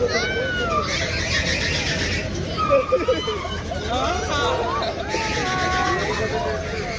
যেমন এখানে সেন্সারকে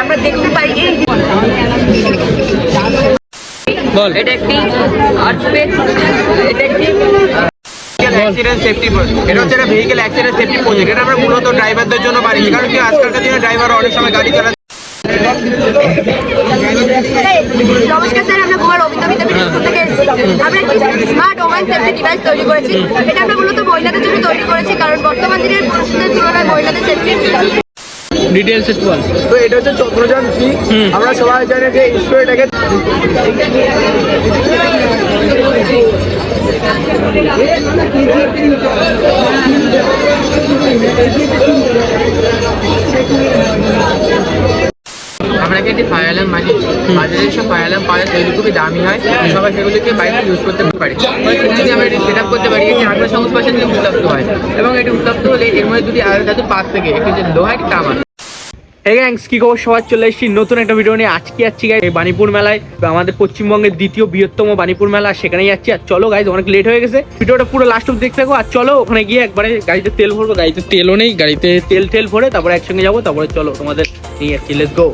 আমার দেখতে পাই এই বল। এটা একটি আর্থপেক এটা একটি অ্যাক্সিডেন্ট সেফটি এটা হচ্ছে একটা ভেহিকেল অ্যাক্সিডেন্ট সেফটি প্রজেক্ট এটা আমরা মূলত ড্রাইভারদের জন্য বানিয়েছি। কারণ কি আজকালকার দিনে ড্রাইভার অনেক সময় গাড়ি চালাতে নমস্কার স্যার আমরা গোয়ার অমিতা বিদ্যাপীঠ স্কুল থেকে এসেছি। আমরা একটি স্মার্ট ওমেন সেফটি ডিভাইস তৈরি করেছি। এটা আমরা মূলত মহিলাদের জন্য তৈরি করেছি কারণ বর্তমান দিনের পুরুষদের তুলনায় মহিলাদের সেফটি ডিটেলস একটু বল। তো এটা হচ্ছে চন্দ্রযান থ্রি। আমরা সবাই জানি যে ইসরো এটাকে আমরা কি একটি ফায়ার অ্যালার্ম বানিয়েছি বাজারে সব ফায়ার অ্যালার্ম পাওয়া যায় খুবই দামি হয়, সবাই সেগুলিকে বাইরে ইউজ করতে পারি। যদি আমরা এটি সেট আপ করতে পারি এটি আগ্রা সংস্পর্শের জন্য উত্তপ্ত হয়। এবং এটি উত্তপ্ত হলে এর মধ্যে দুটি আলাদা ধাতু পাত থেকে একটি হচ্ছে লোহা একটি তামা হে গ্যাংস কি খবর? সবার চলে এসেছি নতুন একটা ভিডিও নিয়ে। আজকে যাচ্ছি গাই বানিপুর মেলায়, আমাদের পশ্চিমবঙ্গের দ্বিতীয় বৃহত্তম বানিপুর মেলা সেখানে যাচ্ছি। আর চলো গাইজ অনেক লেট হয়ে গেছে। ভিডিওটা পুরো লাস্ট অব্দি দেখতে থাকো। আর চলো, ওখানে গিয়ে একবারে গাড়িতে তেল ভরবো। গাড়িতে তেলও নেই, গাড়িতে তেল তেল ভরে তারপরে একসঙ্গে যাব। তারপরে চলো তোমাদের নিয়ে যাচ্ছি। লেটস গো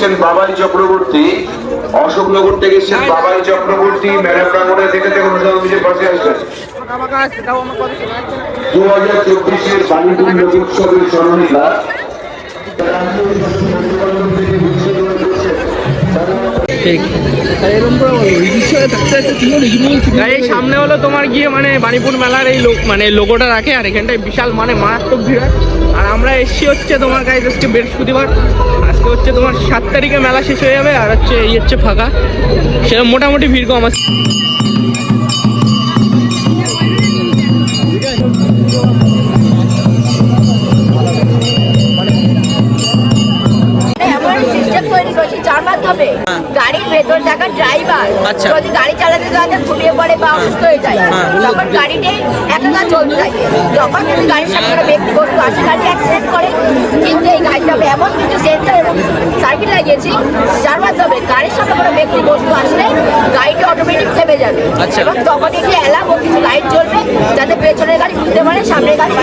এসছেন বাবাই চক্রবর্তী। অশোকনগর থেকে গেছেন বাবাই চক্রবর্তী। মেলা প্রাঙ্গণে থেকে থেকে অনুষ্ঠান অফিসের পাশে আসবেন দু হাজার চব্বিশের বাণিজ্য লোকোৎসবের স্মরণিকা এই সামনে হলো তোমার গিয়ে মানে বানিপুর মেলার এই লোক মানে লোগোটা রাখে আর এখানটায় বিশাল মানে মারাত্মক ভিড় হয়। আর আমরা এসছি হচ্ছে তোমার কাছে আজকে বৃহস্পতিবার। আজকে হচ্ছে তোমার সাত তারিখে মেলা শেষ হয়ে যাবে আর হচ্ছে এই হচ্ছে ফাঁকা। সেরকম মোটামুটি ভিড় কম আছে। সিস্টেম যার মাধ্যমে গাড়ির ভেতর থাকা ড্রাইভার আচ্ছা। যদি গাড়ি চালাতে চালাতে ঘুমিয়ে পড়ে বা অসুস্থ হয়ে যায় তখন গাড়িটি একা চলতে থাকে যখন যদি গাড়ির সামনে কোনো ব্যক্তি বস্তু আসে গাড়ি অ্যাক্সিডেন্ট করে কিন্তু এই গাড়িটা আমরা এমন কিছু সেন্সার এবং সার্কিট লাগিয়েছি যার মাধ্যমে গাড়ির সামনে কোনো ব্যক্তি বস্তু আসলে গাড়িটি অটোমেটিক থেমে যাবে আচ্ছা। এবং তখন একটি অ্যালার্ম ও কিছু লাইট জ্বলবে যাতে পেছনের গাড়ি বুঝতে পারে সামনের গাড়ি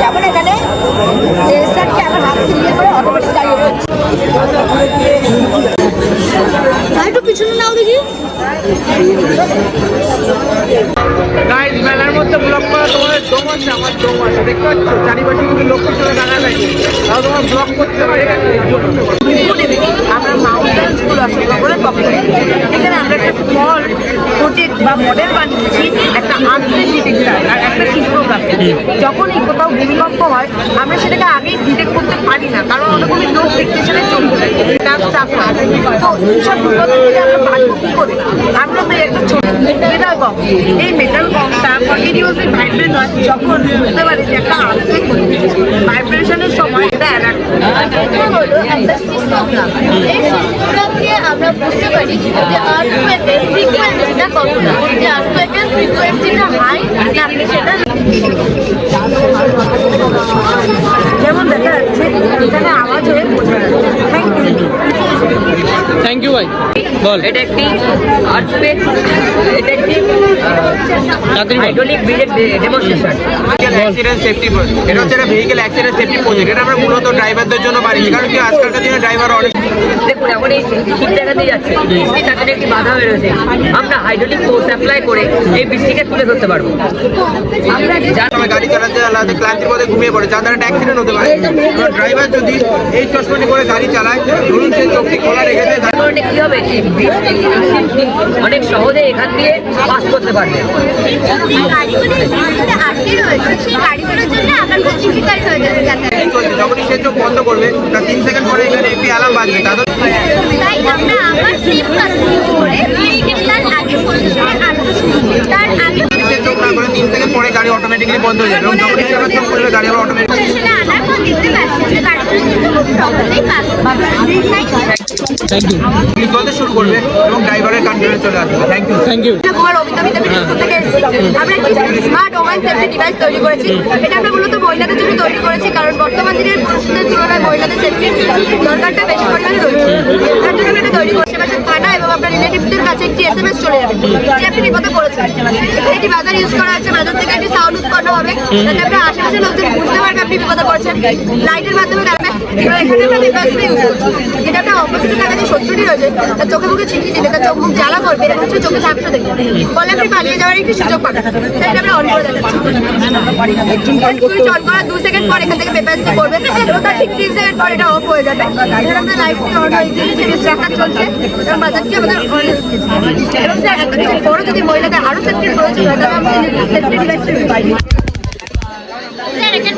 যেমন এখানে একটু পিছনে নাও দেখি। গাইজ মেলার মধ্যে ব্লক করা তোমাদের আছে আমার দম আছে দেখতে পাচ্ছ? চারিপাশে কিন্তু দেখা যায় তাও তোমার ব্লক করতে পারে আমরা মাউন্টেন স্কুল অশোকনগরের পক্ষ এখানে আমরা একটা স্মল প্রজেক্ট বা মডেল বানিয়েছি একটা ডিটেক্টার আর একটা সিসমোগ্রাফি যখন এই কোথাও ভূমিকম্প হয় আমরা সেটাকে আগেই ডিটেক্ট করতে পারি না কারণ ওরকমই নো ডিটেকশনে চলতে থাকে তো এইসব দুর্ঘটনা থেকে আমরা বাঁচবো কী করে? আমরা তো একটা ছোট মেটাল বম এই মেটাল বমটা কন্টিনিউসলি ভাইব্রেট হয় বুঝতে পারি যে একটা আর্থিক ভাইব্রেশনের সময় এটা আমরা বুঝতে পারি সেটা যেমন দেখা যাচ্ছে, এখানে আওয়াজ হয়ে বোঝা যাচ্ছে। থ্যাংক ইউ থ্যাংক ইউ ভাই এটা একটি আর্থপেক এটা একটি বল। হাইড্রোলিক ব্রিজের ডেমনস্ট্রেশন অ্যাক্সিডেন্ট সেফটি এটা হচ্ছে একটা ভেহিকেল অ্যাক্সিডেন্ট সেফটি প্রজেক্ট এটা আমরা মূলত ড্রাইভারদের জন্য বানিয়েছি। কারণ কি আজকালকার দিনে ড্রাইভার অনেক দেখুন এখন এই শীত দেখা দিয়ে যাচ্ছে। বৃষ্টি তার একটি বাধা রয়েছে। আমরা হাইড্রোলিক ফোর্স অ্যাপ্লাই করে এই বৃষ্টিকে তুলে ধরতে পারব। আমরা যার সময় গাড়ি চালাতে চালাতে ক্লান্তির পথে ঘুমিয়ে পড়ে। যার দ্বারা একটা অ্যাক্সিডেন্ট হতে পারে। ড্রাইভার যদি এই চশমাটি করে গাড়ি চালায় ধরুন সে চোখটি খোলা রেখেছে কারণে কি হবে? এই বৃষ্টি অনেক সহজে এখান দিয়ে পাস করতে পারবে। আটকে রয়েছে। সেই গাড়িগুলোর জন্য আমার খুব ডিফিকাল্ট হয়ে যাচ্ছে যাতায়াত যখনই সে চোখ বন্ধ করবে তার তিন সেকেন্ড পরে এখানে একটি অ্যালার্ম বাজবে তাদের তাই আমরা আবার সেম কাজটা ইউজ করে তার আগে পজিশনে আনতে। তার আগে সে চোখ না করে তিন সেকেন্ড পরে গাড়ি অটোমেটিকলি বন্ধ হয়ে যাবে এবং যখনই সে চোখ করবে গাড়ি আবার অটোমেটিক পজিশনে আনার পর দেখতে পাচ্ছি যে গাড়িগুলো কিন্তু খুব সহজেই কাজ করবে থ্যাংক ইউ চলতে শুরু করবে এবং ড্রাইভারের কন্ট্রোলে চলে আসবে? Thank you thank you Kumar Amita Vidyapith school থেকে এসেছি। আমরা একটি স্মার্ট ওমেন সেফটি ডিভাইস তৈরি করেছি। এটা আমরা মূলত মহিলাদের জন্য তৈরি করেছি কারণ বর্তমান দিনের পুরুষদের তুলনায় মহিলাদের সেফটির দরকারটা বেশি পরিমাণে রয়েছে। তার জন্য আমরা এটা তৈরি করছি। আপনার রিলেটিভদের কাছে একটি এস এম এস চলে যাবে। যে আপনি বিপদে পড়েছেন এখানে একটি বাজার ইউজ করা হচ্ছে বাজার থেকে একটি সাউন্ড উৎপন্ন হবে। যাতে আপনার আশেপাশের লোকজন বুঝতে পারবে আপনি বিপদে পড়ছেন লাইটের মাধ্যমে দেখবেন এবার এখানে আমরা ইউজ করছি। যেটা আপনার অপোজিটে থাকা যে শত্রুটি রয়েছে, তার চোখে মুখে ছিটিয়ে দিলে চোখ জ্বালা করবে, এরকম হচ্ছে চোখে ঝাপসা দেখবে পালিয়ে যাওয়ার একটি সুযোগ পাবেন। সেটা আমরা অন করে দেখাচ্ছি অন করার দু সেকেন্ড পর এখান থেকে পেপারসটি করবে এবং তার ঠিক তিন সেকেন্ড পর এটা অফ হয়ে যাবে। এখানে এবং বাজারটি আমাদের মহিলাদের আরও সেফটির প্রয়োজন হয় তাহলে সেফটি ডিভাইসটি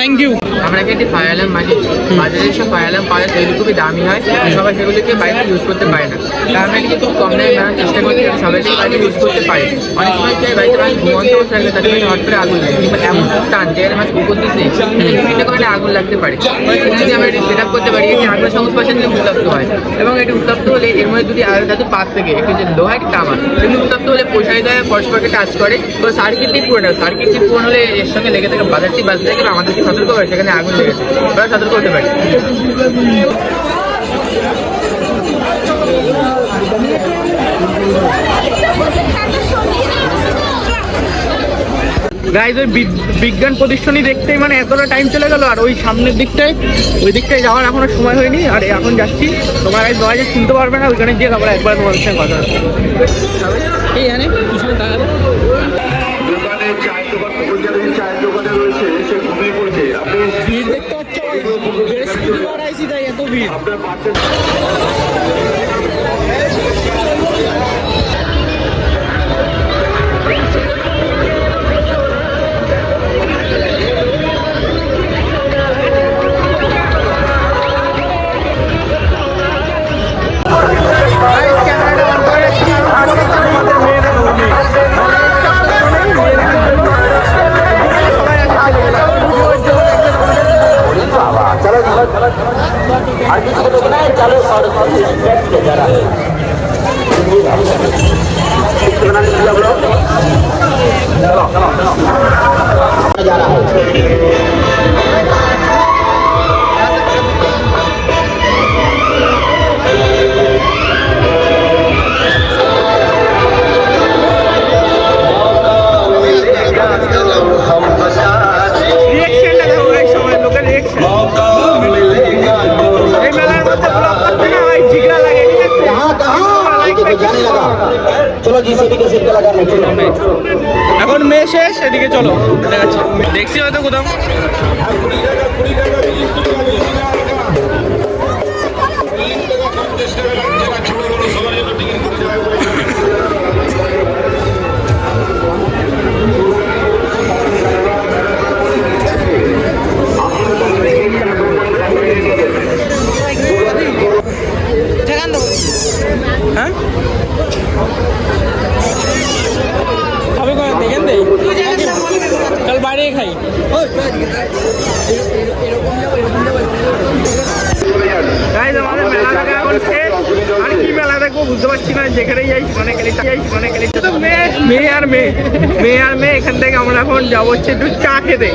থ্যাংক ইউ আমরা কি একটি ফায়ার অ্যালার্ম বানিয়েছি। বাজারে সব ফায়ার অ্যালার্ম পাওয়া যায় সেগুলো খুবই দামি হয়। সবাই সেগুলিকে বাড়িতে ইউজ করতে পারে না। তার আমরা এটিকে খুব কম দামে বানানোর চেষ্টা করছি, যাতে সবাই থেকে বাড়িতে ইউজ করতে পারে। অনেক সময় কি বাড়িতে মানুষ ঘুমন্ত অবস্থা থাকলে তাদের বাড়িতে হট করে আগুন লাগে। কিংবা এমন স্থান যেখানে মানুষ উপস্থিত নেই, সেখানে বিভিন্ন কারণে আগুন লাগতে পারে। সেটা যদি আমরা এটি সেট আপ করতে পারি, এটি আগুনের সংস্পর্শে দিলে উত্তপ্ত হয়। এবং এটি উত্তপ্ত হলে এর মধ্যে দুটি আলাদা ধাতু পাশ থেকে, একটি যে লোহা, একটি তামা। এগুলি উত্তপ্ত হলে প্রসারিত হয়ে পরস্পরকে টাচ করে। তো সার্কিটটি হয় সার্কিটটি পূরণ হলে এর সঙ্গে লেগে থাকে বাজারটি বাজতে থাকে আমাদেরকে সতর্ক করে সেখানে আগুন লেগেছে। ওরা সতর্ক হতে পারে। গাইজ ওই বিজ্ঞান প্রদর্শনী দেখতেই মানে এতটা টাইম চলে গেল, আর ওই সামনের দিকটায় ওই দিকটায় যাওয়ার এখনও সময় হয়নি, আর এখন যাচ্ছি। তোমার আজ নয় যে শুনতে পারবে না, ওইখানে গিয়ে তারপরে একবার তোমাদের সঙ্গে কথা হবে। আপনার বাচ্চা রিয়েকশনটা এখন মেয়ে শেষ এদিকে চলো। দেখছি হয়তো কোথাও। পারছি যাই সেখানে গেলে যাই সেখানে গেলে তো মেয়ে। মেয়ে আর মেয়ে মেয়ে আর মেয়ে এখান থেকে আমরা এখন যাব হচ্ছে একটু চা খেতে।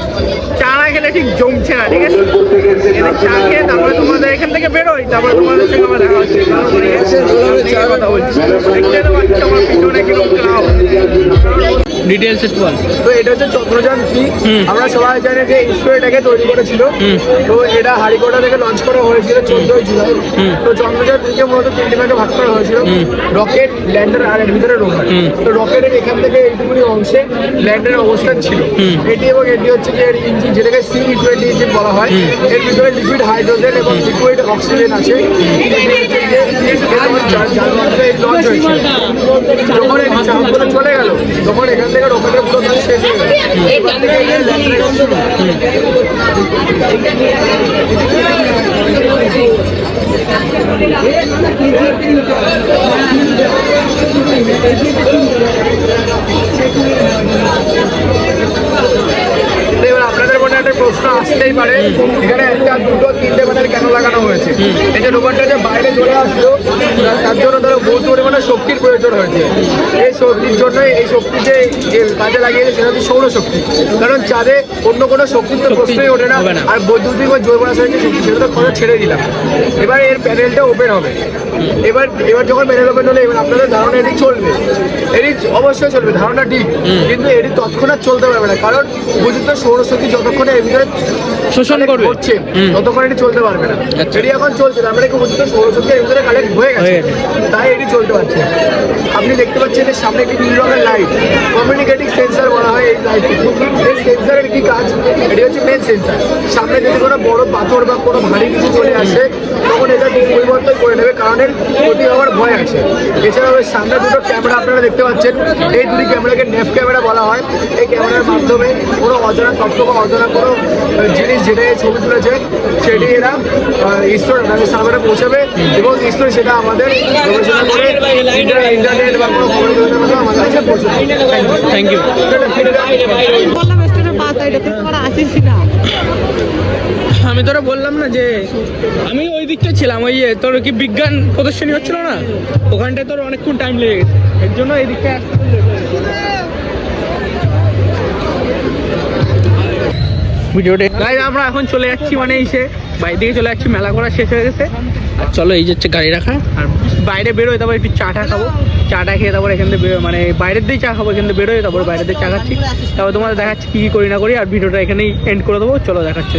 চা না খেলে ঠিক জমছে না ঠিক আছে? এখানে চা খেয়ে তারপরে তোমাদের এখান থেকে বেরোই তারপরে তোমাদের সঙ্গে আমার দেখা হচ্ছে। তারপরে কথা বলছি। দেখতে তো পাচ্ছি আমার পিছনে কীরকম ক্লাব ডিটেলস একটু তো এটা হচ্ছে চন্দ্রযান থ্রি আমরা সবাই জানি যে ইসরো এটাকে তৈরি করেছিল। তো এটা হারিকোটা থেকে লঞ্চ করা হয়েছিল চোদ্দই জুলাই। তো চন্দ্রযান থ্রিকে মূলত তিনটি ভাগে ভাগ করা হয়েছিল। রকেট ল্যান্ডার আর এর ভিতরে রোভার হুম। তো রকেটের এখান থেকে এইটুকুনি অংশে ল্যান্ডারের অবস্থান ছিল। এটি এবং এটি হচ্ছে যে এর ইঞ্জিন যেটাকে সি টোয়েন্টি ইঞ্জিন বলা হয়। এর ভিতরে লিকুইড হাইড্রোজেন এবং লিকুইড অক্সিজেন আছে। লঞ্চ হয়েছিল যখন এই চাপগুলো চলে গেল তখন এখান থেকে রকেটের পুরো কাজ শেষ হয়ে গেল। এখান থেকে ল্যান্ডারের কাজ শুরু। তো এবার আপনাদের মনে একটা প্রশ্ন আসতেই পারে। এখানে একটা দুটো তিনটে ব্যানার কেন লাগানো হয়েছে? এই যে রোবটটা যে বাইরে চলে আসলো তার- জন্য ধরো বহু পরিমাণে শক্তির প্রয়োজন হয়েছে। এই শক্তির জন্য এই শক্তি যে যে কাজে লাগিয়েছে সেটা হচ্ছে সৌরশক্তি কারণ চাঁদে অন্য কোনো শক্তির তো প্রশ্নই ওঠে না। আর বৈদ্যুতিক বা জৈব রাসায়নিক শক্তি সেটা তো কথা ছেড়ে দিলাম। এবার এর প্যানেলটা ওপেন হবে। এবার এবার যখন প্যানেল ওপেন হলে এবার আপনাদের ধারণা এটি চলবে। এটি অবশ্যই চলবে ধারণা ঠিক কিন্তু এটি তৎক্ষণাৎ চলতে পারবে না। কারণ বুঝতে সৌরশক্তি যতক্ষণে ভিতরে শোষণ করবে। হচ্ছে ততক্ষণ এটি চলতে পারবে না। আচ্ছা। এটি এখন চলছে তার মানে কি বুঝতে সৌরশক্তি এর ভিতরে কালেক্ট হয়ে গেছে। তাই এটি চলতে পারছে। আপনি দেখতে পাচ্ছেন এর সামনে একটি নীল রঙের লাইট কমিউনিকেটিং সেন্সার বলা হয় এই লাইটটি এই সেন্সারের কি কাজ? এটি হচ্ছে মেন সেন্সার সামনে যদি কোনো বড় পাথর বা কোনো ভারী কিছু চলে আসে তখন এটা দিক পরিবর্তন করে নেবে কারণ এর ক্ষতি হওয়ার ভয় আছে। এছাড়াও সামনে দুটো ক্যামেরা আপনারা দেখতে পাচ্ছেন। এই দুটি ক্যামেরাকে নেফ ক্যামেরা বলা হয়। এই ক্যামেরার মাধ্যমে কোনো অজানা তথ্য বা অজানা কোনো জিনিস যেটা ছবি তুলেছে সেটি এরা ইসরো সামনে পৌঁছাবে এবং ইসরো সেটা আমাদের গবেষণা করে ইন্টারনেট বা কোনো খবর আমাদের কাছে পৌঁছাবে। থ্যাংক ইউ আমি তোরা বললাম না যে আমি ওই দিকটা ছিলাম ওই যে তোর কি বিজ্ঞান প্রদর্শনী হচ্ছিল না? ওখানটায় তোর অনেকক্ষণ টাইম লেগে গেছে। এর জন্য এই দিকটা ভিডিওটা গাড়ি আমরা এখন চলে যাচ্ছি মানে এসে বাইরে দিকে চলে যাচ্ছি মেলা করা শেষ হয়ে গেছে। আর চলো এই যে হচ্ছে গাড়ি রাখা। আর বাইরে বেরোয় তারপর একটু চাটা খাব। চাটা খেয়ে তারপর এখান থেকে বেরো- মানে বাইরের দিকে চা খাব এখান থেকে বেরোয় তারপর বাইরের দিকে চা খাচ্ছি। তারপর তোমাদের দেখাচ্ছি কী কী করি না করি আর ভিডিওটা এখানেই এন্ড করে দেবো। চলো দেখাচ্ছি